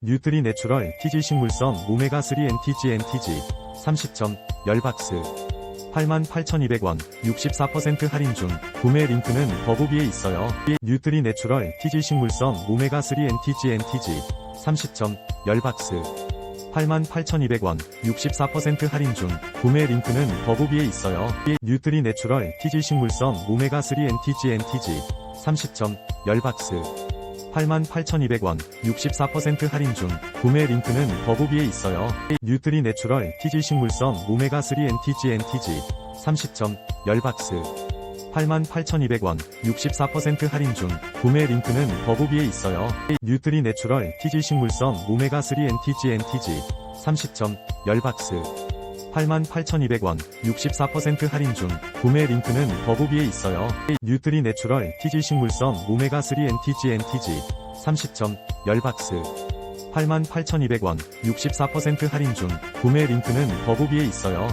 뉴트리 내추럴 TG 식물성 오메가3 NTG NTG 30점 10박스 88,200원 64% 할인 중 구매 링크는 더보기에 있어요. 뉴트리 내추럴 TG 식물성 오메가3 NTG NTG 30점 10박스 88,200원 64% 할인 중 구매 링크는 더보기에 있어요. 뉴트리 내추럴 TG 식물성 오메가3 NTG NTG 30점 10박스 88,200원 64% 할인 중 구매 링크는 더보기에 있어요. 뉴트리 내추럴 TG 식물성 오메가3 NTG NTG 30점 10박스 88,200원 64% 할인 중 구매 링크는 더보기에 있어요. 뉴트리 내추럴 TG 식물성 오메가3 NTG NTG 30점 10박스 88,200원 64% 할인 중 구매 링크는 더보기에 있어요. 뉴트리 내추럴 TG 식물성 오메가3 NTG NTG 30점 10박스 88,200원 64% 할인 중 구매 링크는 더보기에 있어요.